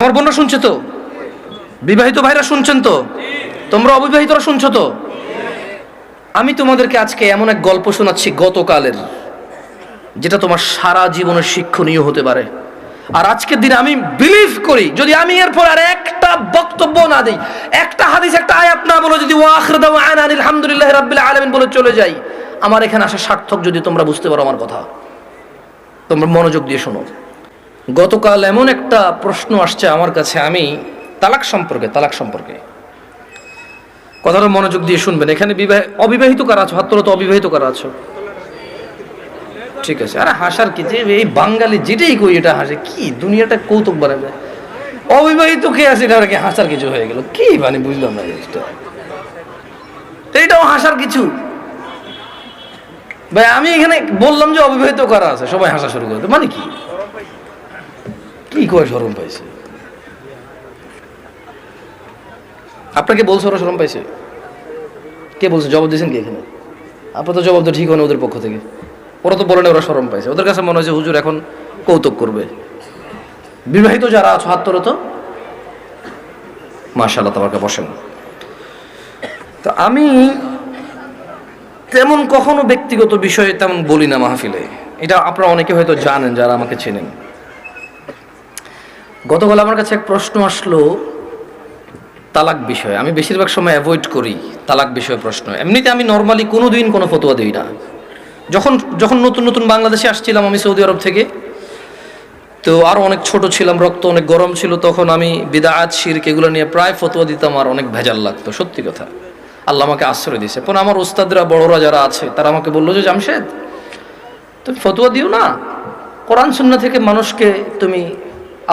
আমার বোনরা শুনছে তো? বিবাহিত ভাইরা শুনছেন তো? তোমরা অবিবাহিতরা শুনছ তো? আমি তোমাদেরকে আজকে এমন এক গল্প শোনাচ্ছি গতকালের, যেটা তোমার সারা জীবনের শিক্ষণীয় হতে পারে। আর আজকের দিনে আমি বিলিভ করি, যদি আমি এরপর আর একটা বক্তব্য না দিই, একটা হাদিস, একটা আয়াত না বলে যদি আলহামদুলিল্লাহ রাব্বিল আলামিন বলে চলে যাই, আমার এখানে আসা সার্থক যদি তোমরা বুঝতে পারো আমার কথা। তোমরা মনোযোগ দিয়ে শোনো। গতকাল এমন একটা প্রশ্ন আসছে আমার কাছে, আমি তালাক সম্পর্কে তালাক সম্পর্কে। কথাটা মনোযোগ দিয়ে শুনবেন। এখানে বিবাহ, অবিবাহিত কারা আছো? হাত অবিবাহিত কারা আছো? ঠিক আছে। আরে হাসার কি যে এই বাঙালি যেটাই কই, এটা হাসে। কি দুনিয়াটা কৌতুক বানাবে? অবিবাহিত কে আছে? এটা কি হাসার কিছু হয়ে গেল? কি মানে বুঝলাম না জিনিসটা। তো এটাও হাসার কিছু? ভাই, আমি এখানে বললাম যে অবিবাহিত কারা আছে? সবাই হাসা শুরু করে মানে কি? কি করে শরম পাইছে? আপনাকে বলছে ওরা শরম পাইছে? কে বলছে? জবাব দিয়েছেন কি এখানে? আপনার তো জবাব তো ঠিক হয় ওদের পক্ষ থেকে। ওরা তো বলে না ওরা শরম পাইছে। ওদের কাছে মনে হয়েছে হুজুর এখন কৌতুক করবে। বিবাহিত যারা আছো হাত তোলো তো? মাশাল্লাহ তোমাকে বসেন। তো আমি তেমন কখনো ব্যক্তিগত বিষয়ে তেমন বলি না মাহফিলে। এটা আপনারা অনেকে হয়তো জানেন যারা আমাকে চেনেন। গতকাল আমার কাছে এক প্রশ্ন আসলো, তালাক বিষয়ে। আমি বেশিরভাগ সময় অ্যাভয়েড করি তালাক বিষয়ে প্রশ্ন। এমনিতে আমি নর্মালি কোনো দিন কোনো ফতোয়া দিই না। যখন যখন নতুন নতুন বাংলাদেশে আসছিলাম আমি সৌদি আরব থেকে, তো আরও অনেক ছোট ছিলাম, রক্ত অনেক গরম ছিল, তখন আমি বিদায়াত, শিরক এগুলো নিয়ে প্রায় ফতোয়া দিতাম আর অনেক ভেজাল লাগতো, সত্যি কথা। আল্লাহ আমাকে আশ্রয় দিয়েছে। পরে আমার ওস্তাদরা বড়রা যারা আছে, তারা আমাকে বলল যে, জামশেদ, তুমি ফতোয়া দিও না? কোরআন সুন্না থেকে মানুষকে তুমি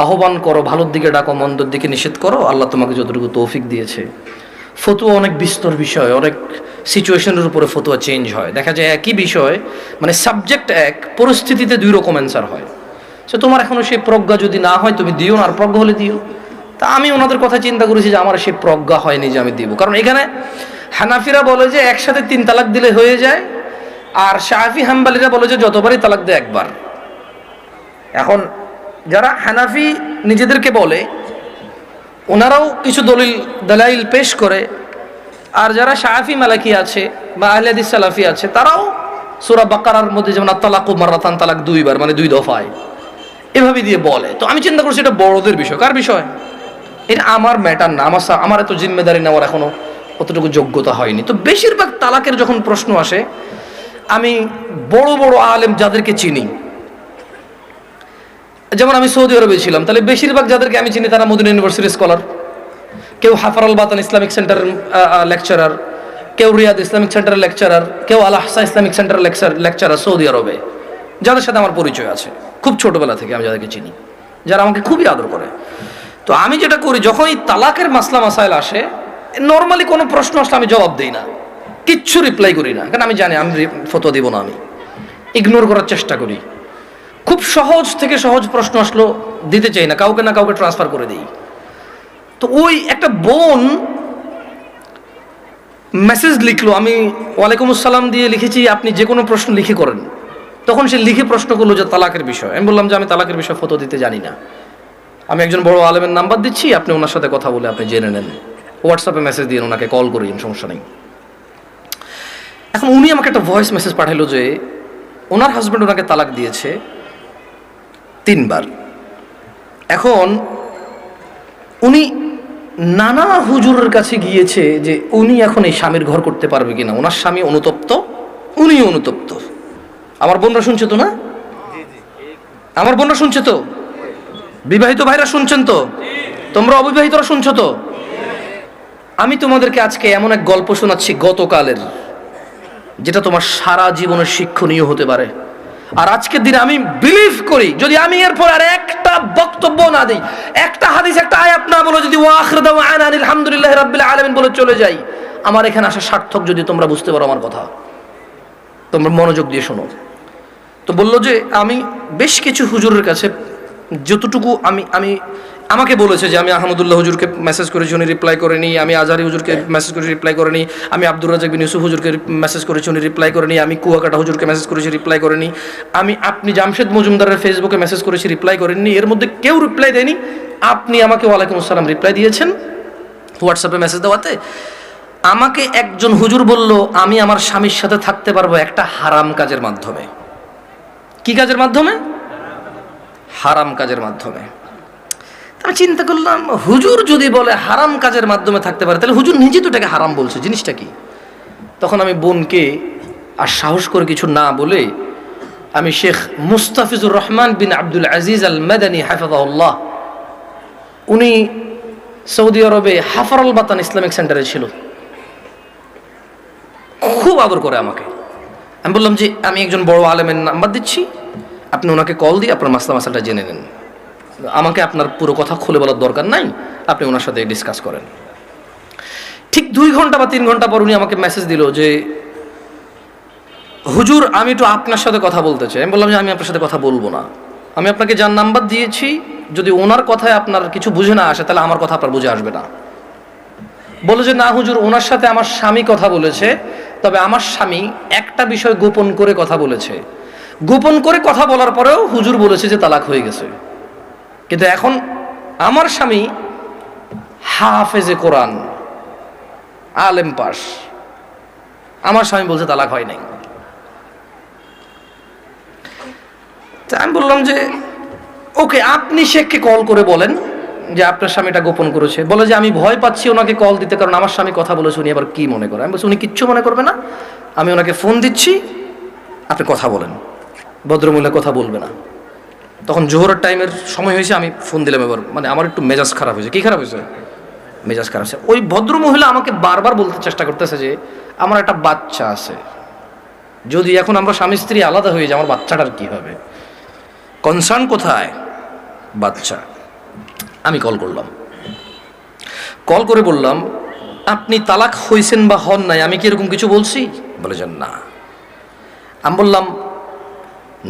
আহ্বান করো, ভালোর দিকে ডাকো, মন্দর দিকে নিষেধ করো, আল্লাহ তোমাকে যতটুকু তৌফিক দিয়েছে। ফতুয়া অনেক বিস্তর বিষয়, অনেক সিচুয়েশনের উপরে ফতুয়া চেঞ্জ হয়। দেখা যায় একই বিষয় মানে সাবজেক্ট এক, পরিস্থিতিতে দুই রকম অ্যান্সার হয়। সে তোমার এখনও সেই প্রজ্ঞা যদি না হয়, তুমি দিও না, আর প্রজ্ঞা হলে দিও। তা আমি ওনাদের কথা চিন্তা করেছি যে আমার সেই প্রজ্ঞা হয়নি যে আমি দিব। কারণ এখানে হানাফিরা বলে যে একসাথে তিন তালাক দিলে হয়ে যায়, আর শাহি হাম্বালিরা বলে যে যতবারই তালাক দেয় একবার। এখন যারা হানাফি নিজেদেরকে বলে, ওনারাও কিছু দলিল, দালাইল পেশ করে। আর যারা শাহাফি মালাকি আছে বা আহলাদি সালাফি আছে, তারাও সুরা বাকারার মধ্যে যেমন তালাক মারাতান তালাক দুইবার মানে দুই দফায়। এভাবে দিয়ে বলে। তো আমি চিন্তা করছি এটা বড়দের বিষয়। কার বিষয়? এটা আমার ম্যাটার না। আমার আমার এত জিম্মেদারি নেওয়ার এখনও অতটুকু যোগ্যতা হয়নি। তো বেশিরভাগ তালাকের যখন প্রশ্ন আসে, আমি বড় বড় আলেম যাদেরকে চিনি যেমন আমি সৌদি আরবে ছিলাম, তাহলে বেশিরভাগ যাদেরকে আমি চিনি তারা মদিনা ইউনিভার্সিটির স্কলার কেউ Hafar al Batin Islamic centre lecturer কেউ রিয়াদ ইসলামিক সেন্টারের লেকচারার কেউ Al Ahsa Islamic centre lecture lecturer Saudi আরবে। যাদের সাথে আমার পরিচয় আছে, খুব ছোটবেলা থেকে আমি যাদেরকে চিনি, যারা আমাকে খুবই আদর করে। তো আমি যেটা করি যখন এই তালাকের মাসলা মাসাইল আসে নর্মালি কোনো প্রশ্ন আসলে আমি জবাব দিই না। কিচ্ছু রিপ্লাই করি না, কারণ আমি জানি, আমি ফটো দিব না আমি। ইগনোর করার চেষ্টা করি। খুব সহজ থেকে সহজ প্রশ্ন আসলো, দিতে চাই না, কাউকে না কাউকে ট্রান্সফার করে দিই। তো ওই একটা বোন মেসেজ লিখলো, আমি ওয়ালাইকুম আসসালাম দিয়ে লিখেছি, আপনি যে কোনো প্রশ্ন লিখে করেন। তখন সে লিখে প্রশ্ন করল যে তালাকের বিষয়। আমি বললাম যে আমি তালাকের বিষয়ে ফটো দিতে জানি না। আমি একজন বড় আলেমের নাম্বার দিচ্ছি, আপনি ওনার সাথে কথা বলে আপনি জেনে নেন। হোয়াটসঅ্যাপে মেসেজ দিন ওনাকে কল করিন সমস্যা নেই। এখন উনি আমাকে একটা ভয়েস মেসেজ পাঠাইলো যে, ওনার হাজব্যান্ড ওনাকে তালাক দিয়েছে তিনবার। এখন উনি নানা হুজুরের কাছে গিয়েছে যে উনি এখন এই স্বামীর ঘর করতে পারবে কিনা। ওনার স্বামী অনুতপ্ত উনি অনুতপ্ত। আমার বোনরা শুনছে তো না? আমার বোনরা শুনছে তো? বিবাহিত ভাইরা শুনছেন তো? তোমরা অবিবাহিতরা শুনছো তো? আমি তোমাদেরকে আজকে এমন এক গল্প শোনাচ্ছি গতকালের, যেটা তোমার সারা জীবনের শিক্ষণীয় হতে পারে। আর আজকের দিনে আমি বিলিভ করি, যদি আমি এরপর আর একটা বক্তব্য না দিই, একটা হাদিস, একটা আয়াত না বলে যদি আলহামদুলিল্লাহ রাব্বিল আলামিন বলে চলে যাই, আমার এখানে আসা সার্থক যদি তোমরা বুঝতে পারো আমার কথা। তোমরা মনোযোগ দিয়ে শোনো। তো বলল যে, আমি বেশ কিছু হুজুরের কাছে যতটুকু আমি আমি আমাকে বলেছে যে আমি আহমদুল্লাহ হুজুরকে মেসেজ করেছি উনি রিপ্লাই করেনি আমি আজহারি হুজুরকে মেসেজ করেছি রিপ্লাই করেনি আমি আব্দুর রাজাক বিন ইউসুফ হুজুরকে মেসেজ করেছি উনি রিপ্লাই করেনি আমি কুয়াকাটা হুজুরকে মেসেজ করেছি রিপ্লাই করেনি আমি আপনি জামশেদ মজুমদারের ফেসবুকে মেসেজ করেছি রিপ্লাই করেননি এর মধ্যে কেউ রিপ্লাই দেয়নি আপনি আমাকে ওয়ালাইকুম আসসালাম রিপ্লাই দিয়েছেন হোয়াটসঅ্যাপে মেসেজ দেওয়াতে আমাকে একজন হুজুর বলল আমি আমার স্বামীর সাথে থাকতে পারব একটা হারাম কাজের মাধ্যমে। কি কাজের মাধ্যমে? হারাম কাজের মাধ্যমে। আমি চিন্তা করলাম, হুজুর যদি বলে হারাম কাজের মাধ্যমে থাকতে পারে, তাহলে হুজুর নিজে তো এটাকে হারাম বলছে, জিনিসটা কি? তখন আমি বোনকে আর সাহস করে কিছু না বলে আমি শেখ মুস্তাফিজুর রহমান বিন আব্দুল আজিজ আল মেদানী হাফাজাউল্লাহ উনি সৌদি আরবে হাফারুল বাতান ইসলামিক সেন্টারে ছিল। খুব আদর করে আমাকে। আমি বললাম যে, আমি একজন বড় আলেমের নাম্বার দিচ্ছি। আপনি ওনাকে কল দিয়ে আপনার মাসলা মাসালটা জেনে নেন। আমাকে আপনার পুরো কথা খুলে বলার দরকার নাই, আপনি ওনার সাথে ডিসকাস করেন। ঠিক দুই ঘণ্টা বা তিন ঘণ্টা পর উনি আমাকে মেসেজ দিল যে, হুজুর, আমি একটু আপনার সাথে কথা বলতে চাই। আমি বললাম যে, আমি আপনার সাথে কথা বলব না। আমি আপনাকে যার নাম্বার দিয়েছি, যদি ওনার কথায় আপনার কিছু বুঝে না আসে, তাহলে আমার কথা আপনার বুঝে আসবে না। বলে যে, না হুজুর, ওনার সাথে আমার স্বামী কথা বলেছে, তবে আমার স্বামী একটা বিষয় গোপন করে কথা বলেছে। গোপন করে কথা বলার পরেও হুজুর বলেছে যে তালাক হয়ে গেছে। কিন্তু এখন আমার স্বামী হাফেজে কোরআন, আলেম পাস আমার স্বামী বলছে তালাক হয় নাই। আমি বললাম যে, ওকে আপনি শেখকে কল করে বলেন যে আপনার স্বামীটা গোপন করেছে। বলে যে আমি ভয় পাচ্ছি ওনাকে কল দিতে, কারণ আমার স্বামী কথা বলেছে, উনি আবার কি মনে করে? আমি বলছি, উনি কিচ্ছু মনে করবে না। আমি ওনাকে ফোন দিচ্ছি, আপনি কথা বলেন। ভদ্রমহিলা কথা বলবে না। তখন জোহরের টাইমের সময় হয়েছে, আমি ফোন দিলাম এবার। মানে আমার একটু মেজাজ খারাপ হয়েছে। কি খারাপ হয়েছে? মেজাজ খারাপ হয়েছে। ওই ভদ্রমহিলা আমাকে বারবার বলতে চেষ্টা করতেছে যে, আমার একটা বাচ্চা আছে। যদি এখন আমরা স্বামী স্ত্রী আলাদা হয়ে যায় আমার বাচ্চাটার কি হবে? কনসার্ন কোথায়? বাচ্চা। আমি কল করলাম। কল করে বললাম, আপনি তালাক হয়েছেন বা হন নাই, আমি কি এরকম কিছু বলছি? বলে যান না। আমি বললাম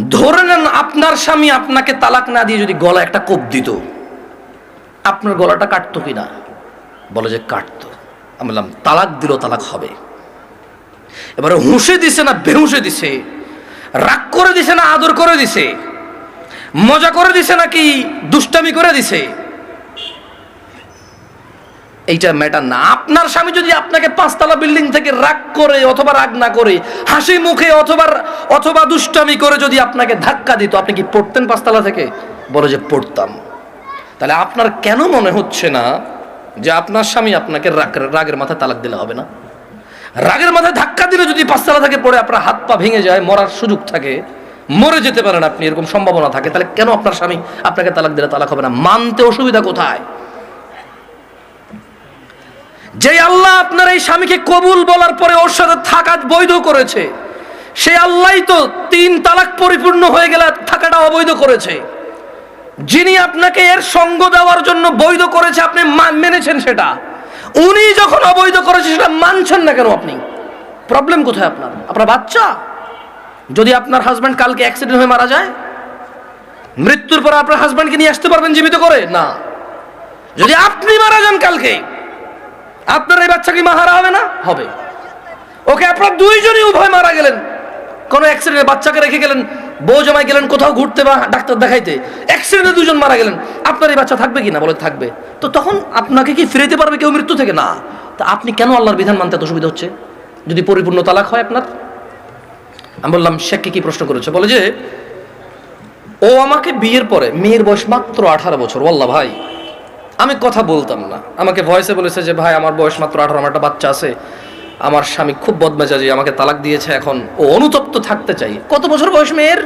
ধরে নেন আপনার স্বামী আপনাকে তালাক না দিয়ে যদি গলা একটা কোপ দিত, আপনার গলাটা কাটতো কি না বলে যে কাটতো। আমি বললাম, তালাক দিল, তালাক হবে। এবারে হুঁসে দিছে না বেহুঁসে দিছে? রাগ করে দিছে না আদর করে দিছে? মজা করে দিছে নাকি দুষ্টামি করে দিছে? এইটা ম্যাটার না। আপনার স্বামী যদি আপনাকে পাঁচতলা বিল্ডিং থেকে রাগ করে অথবা রাগ না করে, হাসি মুখে অথবা অথবা দুষ্টামি করে যদি আপনাকে ধাক্কা দিত, আপনি কি পড়তেন পাঁচতলা থেকে? বলে যে পড়তাম। তাহলে আপনার কেন মনে হচ্ছে না যে আপনার স্বামী আপনাকে রাগ, রাগের মাথায় তালাক দিলে হবে না? রাগের মাথায় ধাক্কা দিলে যদি পাঁচতলা থেকে পড়ে আপনার হাত পা ভেঙে যায়, মরার সুযোগ থাকে, মরে যেতে পারেন আপনি, এরকম সম্ভাবনা থাকে, তাহলে কেন আপনার স্বামী আপনাকে তালাক দিলে তালাক হবে না? মানতে অসুবিধা কোথায়? যে আল্লাহ আপনার এই স্বামীকে কবুল বলার পরে ওর সাথে থাকা বৈধ করেছে, সে আল্লাহই তো তিন তালাক পরিপূর্ণ হয়ে গেলে থাকাটা অবৈধ করেছে। যিনি আপনাকে এর সঙ্গ দেওয়ার জন্য বৈধ করেছে, আপনি মেনেছেন সেটা। উনি যখন অবৈধ করেছে, সেটা মানছেন না কেন আপনি? প্রবলেম কোথায় আপনার? আপনার বাচ্চা? যদি আপনার হাজব্যান্ড কালকে অ্যাক্সিডেন্ট হয়ে মারা যায়? মৃত্যুর পর আপনার হাজব্যান্ডকে নিয়ে আসতে পারবেন জীবিত করে? না। যদি আপনি মারা যান কালকে আপনার এই বাচ্চা কি মাহারা হবে না? হবে। ওকে আপনার দুইজনই উভয় মারা গেলেন। কোনো অ্যাক্সিডেন্টে বাচ্চাকে রেখে গেলেন, বউ জমাই গেলেন, কোথাও ঘুরতে বা ডাক্তার দেখাইতে। অ্যাক্সিডেন্টে দুজন মারা গেলেন। আপনার এই বাচ্চা থাকবে কি না বলে থাকবে। তো তখন আপনাকে কি ফিরেতে পারবে কেউ মৃত্যু থেকে? না। তা আপনি কেন আল্লাহর বিধান মানতে এত অসুবিধা হচ্ছে? যদি পরিপূর্ণ তালাক হয় আপনার? আমি বললাম শেখকে কি প্রশ্ন করেছে? বলে যে, ও আমাকে বিয়ের পরে, মেয়ের বয়স মাত্র আঠারো বছর। বললা ভাই। আমি কথা বলতাম না। আমাকে ভয়েসে বলেছে যে, ভাই, আমার বয়স মাত্র আঠারো, আমার একটা বাচ্চা আছে। আমার স্বামী খুব বদমেজাজি, আমাকে তালাক দিয়েছে এখন। ও অনুতপ্ত থাকতে চাই। কত বছর বয়স মেয়ের?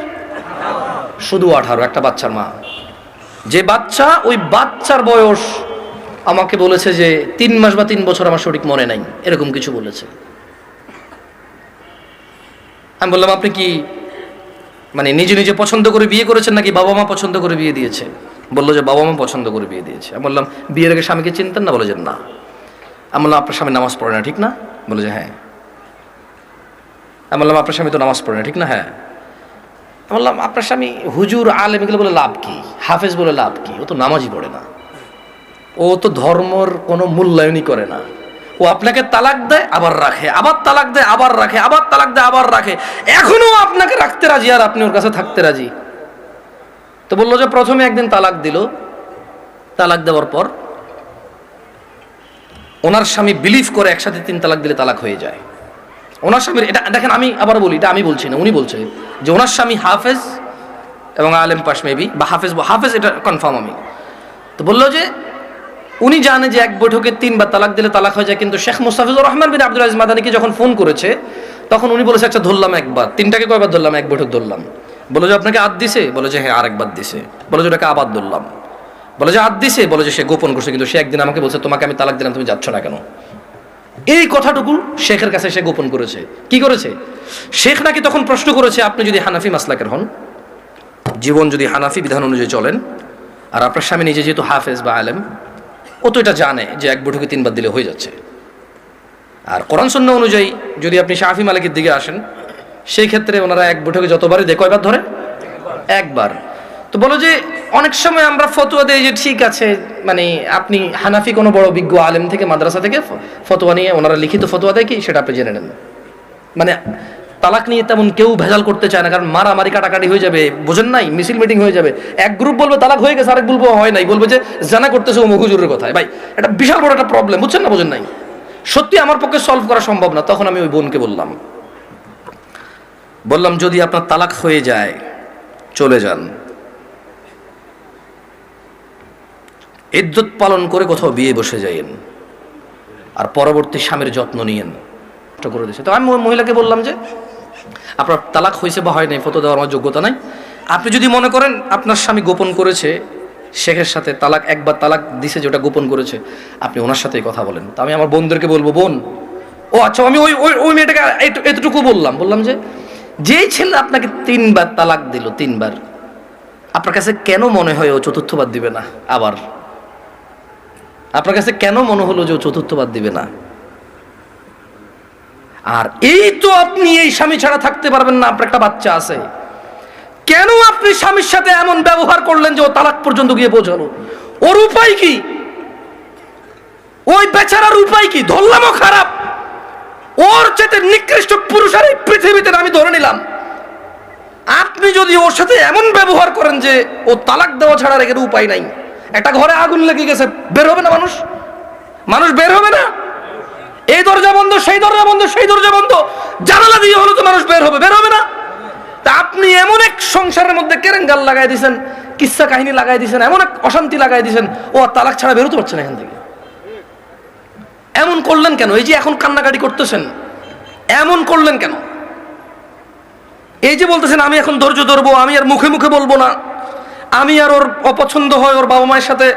শুধু আঠারো, একটা বাচ্চার মা। যে বাচ্চা, ওই বাচ্চার বয়স আমাকে বলেছে যে, তিন মাস বা তিন বছর আমার সঠিক মনে নাই। এরকম কিছু বলেছে। আমি বললাম, আপনি কি মানে নিজে নিজে পছন্দ করে বিয়ে করেছেন নাকি বাবা মা পছন্দ করে বিয়ে দিয়েছে? বলল যে, বাবা মা পছন্দ করে বিয়ে দিয়েছে। আমি বললাম, বিয়ের আগে স্বামীকে চিনতেন না? বলে যে, না। আমি বললাম, আপনার স্বামী নামাজ পড়ে না, ঠিক না? বলে যে হ্যাঁ। আমি বললাম, আপনার স্বামী তো নামাজ পড়ে না, ঠিক না? হ্যাঁ। বললাম, আপনার স্বামী হুজুর, আলেম, এগুলো বলে লাভ কি? হাফেজ বলে লাভ কি? ও তো নামাজই পড়ে না। ও তো ধর্মর কোনো মূল্যায়নই করে না। ও আপনাকে তালাক দেয়, আবার রাখে, আবার তালাক দেয়, আবার রাখে, আবার তালাক দেয়, আবার রাখে। এখনও আপনাকে রাখতে রাজি আর আপনি ওর কাছে থাকতে রাজি। তো বলল যে প্রথমে একদিন তালাক দিল। তালাক দেওয়ার পর ওনার স্বামী বিলিভ করে একসাথে তিন তালাক দিলে তালাক হয়ে যায়। ওনার স্বামীর এটা, দেখেন আমি আবার বলি, এটা আমি বলছি না, উনি বলছে যে ওনার স্বামী হাফেজ এবং আলেম পাশ মেবি, বা হাফেজ হাফেজ এটা কনফার্ম আমি। তো বলল যে উনি জানে যে এক বৈঠকে তিনবার তালাক দিলে তালাক হয়ে যায়, কিন্তু শেখ মুস্তাফিজুর রহমান বিন আব্দুল আজিজ মাদানিকে যখন ফোন করেছে, তখন উনি বলেছে আচ্ছা ধরলাম একবার, তিনটাকে কয়বার ধরলাম? এক বৈঠক ধরলাম। বলে যে আপনাকে আদ দিছে? বলে যে হ্যাঁ আরেকবার দিছে। বলে যে ওটাকে আবার ধরলাম। বলে যে আদ দিছে? বলে যে সে গোপন করছে, কিন্তু সে একদিন আমাকে বলছে, তোমাকে আমি তালাক দিলাম, তুমি যাচ্ছ না কেন? এই কথাটুকু শেখের কাছে সে গোপন করেছে। কি করেছে? শেখ নাকি তখন প্রশ্ন করেছে, আপনি যদি হানাফি মাসলাকের হন, জীবন যদি হানাফি বিধান অনুযায়ী চলেন, আর আপনার স্বামী নিজে যেহেতু হাফেজ বা আলেম, ও তো এটা জানে যে এক বৈঠকে তিনবার দিলে হয়ে যাচ্ছে। আর কোরআন সন্ন্য অনুযায়ী যদি আপনি শাহি মালিকের দিকে আসেন সেই ক্ষেত্রে ওনারা এক বৈঠকে যতবারই দেয়, কয়বার ধরে? একবার। তো বলো যে, অনেক সময় আমরা ফতোয়া দিই যে, ঠিক আছে মানে আপনি হানাফি কোনো বড় বিজ্ঞ আলেম থেকে মাদ্রাসা থেকে ফতোয়া নিয়ে ওনারা লিখিত ফতোয়া দেয় কি? সেটা আপনি জেনে নেন। মানে তালাক নিয়ে তেমন কেউ ভেজাল করতে চায় না, কারণ মারামারি, কাটাকাটি হয়ে যাবে, বোঝেন নাই? মিছিল মিটিং হয়ে যাবে। এক গ্রুপ বলবে, তালাক হয়ে গেছে। আরেক বলব হয় নাই। বলবে যে, জানা করতেছে ও মহুজুরের কথায়। ভাই, এটা বিশাল বড় একটা প্রবলেম বুঝছেন না, বোঝেন নাই? সত্যি আমার পক্ষে সলভ করা সম্ভব না, তখন আমি ওই বোনকে বললাম। বললাম, যদি আপনার তালাক হয়ে যায়, চলে যান। ইদ্যুৎ পালন করে কোথাও বিয়ে বসে যাইয়েন আর পরবর্তী স্বামীর যত্ন নিয়েন। করে দিয়েছে। তো আমি মহিলাকে বললাম যে, আপনার তালাক হয়েছে বা হয় নাই ফটো দেওয়ার আমার যোগ্যতা নাই। আপনি যদি মনে করেন আপনার স্বামী গোপন করেছে, শেখের সাথে তালাক, একবার তালাক দিছে যেটা গোপন করেছে, আপনি ওনার সাথেই কথা বলেন। তো আমি আমার বোনদেরকে বলব, বোন, ও আচ্ছা আমি ওই ওই ওই মেয়েটাকে এত- এতটুকু বললাম। বললাম যে যেই ছেলে আপনাকে তিনবার তালাক দিল, তিনবার, আপনার কাছে কেন মনে হয় ও চতুর্থবার দিবে না আবার? আপনার কাছে কেন মনে হলো যে ও চতুর্থবার দিবে না? আর এই তো আপনি এই স্বামী ছাড়া থাকতে পারবেন না, আপনার একটা বাচ্চা আছে। কেন আপনি স্বামীর সাথে এমন ব্যবহার করলেন যে ও তালাক পর্যন্ত গিয়ে পৌঁছালো? ওর উপায় কি? ওই বেচারার উপায় কি? ধরলামও খারাপ। ওর চেতে নিকৃষ্ট পুরুষ আর এই পৃথিবীতে আমি ধরে নিলাম। আপনি যদি ওর সাথে এমন ব্যবহার করেন যে ও তালাক দেওয়া ছাড়া রেখে উপায় নাই, একটা ঘরে আগুন লেগে গেছে, বের হবে না মানুষ? মানুষ বের হবে না? এই দরজা বন্ধ, সেই দরজা বন্ধ, সেই দরজা বন্ধ, জানালা দিয়ে হলো তো মানুষ বের হবে বের হবে না? তা আপনি এমন এক সংসারের মধ্যে কেরেঙ্গাল লাগাই দিয়েছেন কিচ্ছা কাহিনী লাগাই দিয়েছেন এমন এক অশান্তি লাগাই দিয়েছেন ও তালাক ছাড়া বেরোতে পারছে না এখান থেকে। এমন করলেন কেন? এই যে এখন কান্নাকাটি করতেছেন, এমন করলেন কেন? এই যে বলতেছেন, আমি এখন ধৈর্য ধরবো, আমি আর মুখে মুখে বলব না। আমি আর ওর অপছন্দ হয়, ওর বাবা মায়ের সাথে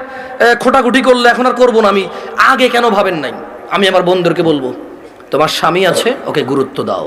খোটাখুটি করলে এখন আর করব না আমি। আগে কেন ভাবেন নাই? আমি আমার বন্ধুদেরকে বলব, তোমার স্বামী আছে, ওকে গুরুত্ব দাও।